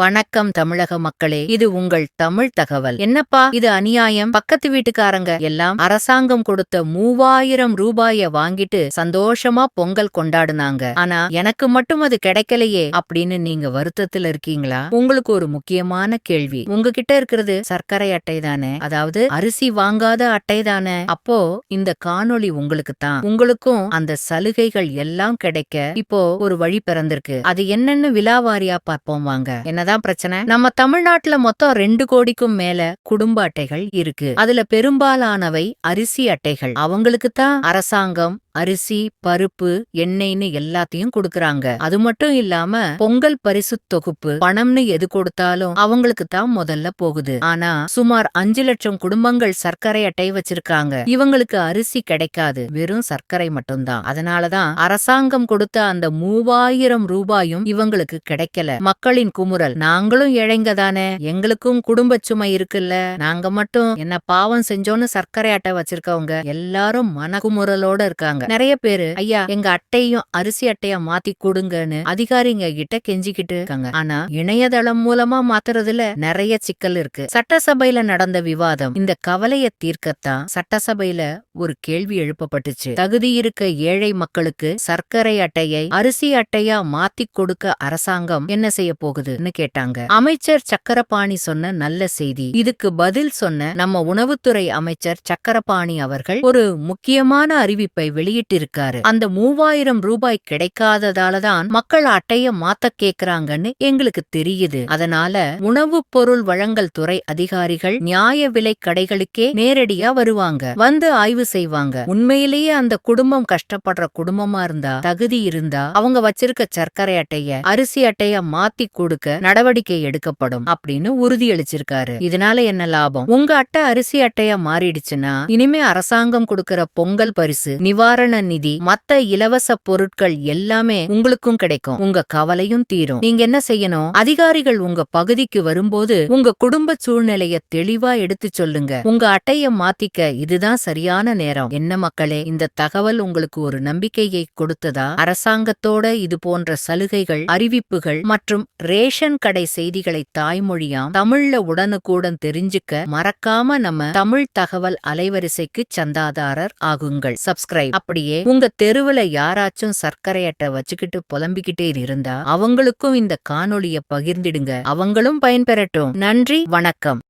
வணக்கம் தமிழக மக்களே இது உங்கள் தமிழ் தகவல். என்னப்பா இது அநியாயம்? பக்கத்து வீட்டுக்காரங்க எல்லாம் அரசாங்கம் கொடுத்த மூவாயிரம் ரூபாய வாங்கிட்டு சந்தோஷமா பொங்கல் கொண்டாடுனாங்க. ஆனா எனக்கு மட்டும் அது கிடைக்கலையே அப்படின்னு நீங்க வருத்தத்துல இருக்கீங்களா? உங்களுக்கு ஒரு முக்கியமான கேள்வி. உங்ககிட்ட இருக்கிறது சர்க்கரை அட்டை தானே? அதாவது அரிசி வாங்காத அட்டை தானே? அப்போ இந்த காணொளி உங்களுக்கு தான். உங்களுக்கும் அந்த சலுகைகள் எல்லாம் கிடைக்க இப்போ ஒரு வழி பிறந்திருக்கு. அது என்னன்னு விலாவாரியா பார்ப்போம் வாங்க. அதான் பிரச்சனை. நம்ம தமிழ்நாட்டுல மொத்தம் ரெண்டு கோடிக்கும் மேல குடும்ப அட்டைகள் இருக்கு. அதுல பெரும்பாலானவை அரிசி அட்டைகள். அவங்களுக்கு தான் அரசாங்கம் அரிசி பருப்பு எண்ணெய்னு எல்லாத்தையும் கொடுக்கறாங்க. அது மட்டும் இல்லாம பொங்கல் பரிசு தொகுப்பு பணம்னு எது கொடுத்தாலும் அவங்களுக்கு தான் முதல்ல போகுது. ஆனா சுமார் அஞ்சு லட்சம் குடும்பங்கள் சர்க்கரை அட்டை வச்சிருக்காங்க. இவங்களுக்கு அரிசி கிடைக்காது. வெறும் சர்க்கரை மட்டும்தான். அதனாலதான் அரசாங்கம் கொடுத்த அந்த மூவாயிரம் ரூபாயும் இவங்களுக்கு கிடைக்கல. மக்களின் குமுறல் நாங்களும் இழைங்க தானே எங்களுக்கும் குடும்ப சுமை இருக்குல்ல? நாங்க மட்டும் என்ன பாவம் செஞ்சோன்னு சர்க்கரை அட்டை வச்சிருக்கவங்க? எல்லாரும் மனகுமுறலோட இருக்காங்க. நிறைய பேரு ஐயா. எங்க அட்டையும் அரிசி அட்டையா மாத்தி கொடுங்கன்னு அதிகாரிங்க கிட்ட கெஞ்சிக்கிட்டு இருக்காங்க. ஆனா இணையதளம் மூலமா மாத்துறதுல நிறைய சிக்கல் இருக்கு. சட்டசபையில நடந்த விவாதம் இந்த கவலைய தீர்க்கத்தான் சட்டசபையில ஒரு கேள்வி எழுப்பப்பட்டுச்சு. தகுதி இருக்க ஏழை மக்களுக்கு சர்க்கரை அட்டையை அரிசி அட்டையா மாத்தி கொடுக்க அரசாங்கம் என்ன செய்ய போகுதுன்னு கேட்டாங்க. அமைச்சர் சக்கரபாணி சொன்ன நல்ல செய்தி. இதுக்கு பதில் சொன்ன நம்ம உணவுத்துறை அமைச்சர் சக்கரபாணி அவர்கள் ஒரு முக்கியமான அறிவிப்பை வெளியிட்டிருக்காரு. அந்த மூவாயிரம் ரூபாய் கிடைக்காததால தான் மக்கள் அட்டைய மாத்த கேக்குறாங்கன்னு எங்களுக்கு தெரியுது. அதனால உணவுப் பொருள் வழங்கல் துறை அதிகாரிகள் நியாய விலை கடைகளுக்கே நேரடியா வருவாங்க. வந்து ஆய்வு செய்வாங்க. உண்மையிலேயே அந்த குடும்பம் கஷ்டப்படுற குடும்பமா இருந்தா தகுதி இருந்தா அவங்க வச்சிருக்க சர்க்கரை அட்டைய அரிசி அட்டைய மாத்தி கொடுக்க நடவடிக்கை எடுக்கப்படும் அப்படின்னு உறுதியளிச்சிருக்காரு. இதனால என்ன லாபம்? உங்க அட்டை அரிசி அட்டையா மாறிடுச்சுன்னா இனிமே அரசாங்கம் கொடுக்கிற பொங்கல் பரிசு நிவாரண நிதி மத்த இலவச பொருட்கள் எல்லாமே உங்களுக்கும் கிடைக்கும். உங்க கவலையும் தீரும். நீங்க என்ன செய்யணும்? அதிகாரிகள் உங்க பகுதிக்கு வரும்போது உங்க குடும்ப சூழ்நிலைய தெளிவா எடுத்து சொல்லுங்க. உங்க அட்டைய மாத்திக்க இதுதான் சரியான நேரம். என்ன மக்களே இந்த தகவல் உங்களுக்கு ஒரு நம்பிக்கையை கொடுத்ததா? அரசாங்கத்தோட இது போன்ற சலுகைகள் அறிவிப்புகள் மற்றும் ரேஷன் கடை செய்திகளை தாய்மொழியாம் தமிழ்ல உடனுக்குடன் தெரிஞ்சுக்க மறக்காம நம்ம தமிழ் தகவல் அலைவரிசைக்கு சந்தாதாரர் ஆகுங்கள். சப்ஸ்கிரைப் அப்படியே உங்க தெருவுல யாராச்சும் சர்க்கரை அட்டை வச்சுக்கிட்டு புலம்பிக்கிட்டே இருந்தா அவங்களுக்கும் இந்த காணொளிய பகிர்ந்திடுங்க. அவங்களும் பயன்பெறட்டும். நன்றி வணக்கம்.